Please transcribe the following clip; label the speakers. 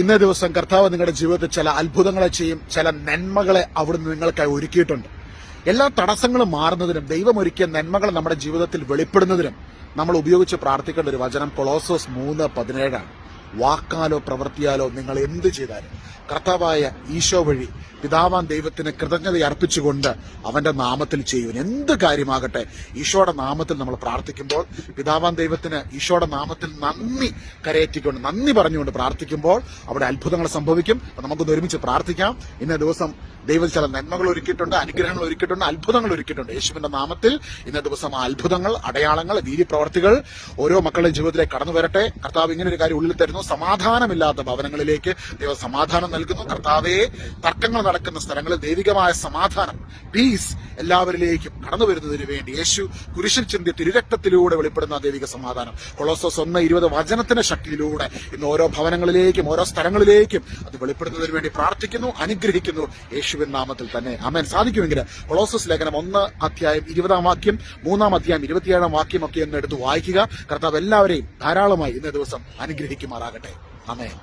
Speaker 1: ഇന്നേ ദിവസം കർത്താവ് നിങ്ങളുടെ ജീവിതത്തിൽ ചില അത്ഭുതങ്ങളെ ചെയ്യും ചില നന്മകളെ അവിടുന്ന് നിങ്ങൾക്കായി ഒരുക്കിയിട്ടുണ്ട്. എല്ലാ തടസ്സങ്ങളും മാറുന്നതിനും ദൈവം ഒരുക്കിയ നന്മകൾ നമ്മുടെ ജീവിതത്തിൽ വെളിപ്പെടുന്നതിനും നമ്മൾ ഉപയോഗിച്ച് പ്രാർത്ഥിക്കേണ്ട ഒരു വചനം കൊളോസോസ് മൂന്ന് പതിനേഴാണ്. വാക്കാലോ പ്രവൃത്തിയാലോ നിങ്ങൾ എന്ത് ചെയ്താലും കർത്താവായ ഈശോ വഴി പിതാവാൻ ദൈവത്തിന് കൃതജ്ഞത അർപ്പിച്ചുകൊണ്ട് അവന്റെ നാമത്തിൽ ചെയ്യുവൻ. എന്ത് കാര്യമാകട്ടെ ഈശോയുടെ നാമത്തിൽ നമ്മൾ പ്രാർത്ഥിക്കുമ്പോൾ പിതാവാൻ ദൈവത്തിന് ഈശോയുടെ നാമത്തിൽ നന്ദി കരയറ്റിക്കൊണ്ട് നന്ദി പറഞ്ഞുകൊണ്ട് പ്രാർത്ഥിക്കുമ്പോൾ അവിടെ അത്ഭുതങ്ങൾ സംഭവിക്കും. നമുക്കൊന്ന് ഒരുമിച്ച് പ്രാർത്ഥിക്കാം. ഇന്ന ദിവസം ദൈവം ചില നന്മകൾ ഒരുക്കിയിട്ടുണ്ട് അനുഗ്രഹങ്ങൾ ഒരുക്കിയിട്ടുണ്ട് അത്ഭുതങ്ങൾ ഒരുക്കിയിട്ടുണ്ട്. യേശുവിന്റെ നാമത്തിൽ ഇന്ന ദിവസം അത്ഭുതങ്ങൾ അടയാളങ്ങൾ വീതി പ്രവർത്തികൾ ഓരോ മക്കളുടെ ജീവിതത്തിലേക്ക് കടന്നു വരട്ടെ. കർത്താവ് ഇങ്ങനെ ഒരു കാര്യം ഉള്ളിൽ തരുന്നു. സമാധാനമില്ലാത്ത ഭവനങ്ങളിലേക്ക് ദൈവം സമാധാനം നൽകുന്നു. കർത്താവേ തർക്കങ്ങൾ നടക്കുന്ന സ്ഥലങ്ങളിൽ ദൈവികമായ സമാധാനം പീസ് എല്ലാവരിലേക്കും കടന്നു വരുന്നതിന് വേണ്ടി യേശു കുരിശിൽ ചിന്തി തിരുരക്തത്തിലൂടെ വെളിപ്പെടുന്ന ദൈവിക സമാധാനം. കൊളോസോസ് ഒന്ന് ഇരുപത് വചനത്തിന്റെ ശക്തിയിലൂടെ ഇന്ന് ഓരോ ഭവനങ്ങളിലേക്കും ഓരോ സ്ഥലങ്ങളിലേക്കും അത് വെളിപ്പെടുന്നതിന് വേണ്ടി പ്രാർത്ഥിക്കുന്നു അനുഗ്രഹിക്കുന്നു. യേശുവിൻ നാമത്തിൽ തന്നെ. അമേൻ സാധിക്കുമെങ്കിൽ കൊളോസസ് ലേഖനം ഒന്ന് അധ്യായം ഇരുപതാം വാക്യം മൂന്നാം അധ്യായം ഇരുപത്തിയേഴാം വാക്യം ഒക്കെ ഒന്ന് എടുത്ത് വായിക്കുക. കർത്താവ് എല്ലാവരെയും ധാരാളമായി ഇന്നേ ദിവസം അനുഗ്രഹിക്കുമാറാകട്ടെ അമേൻ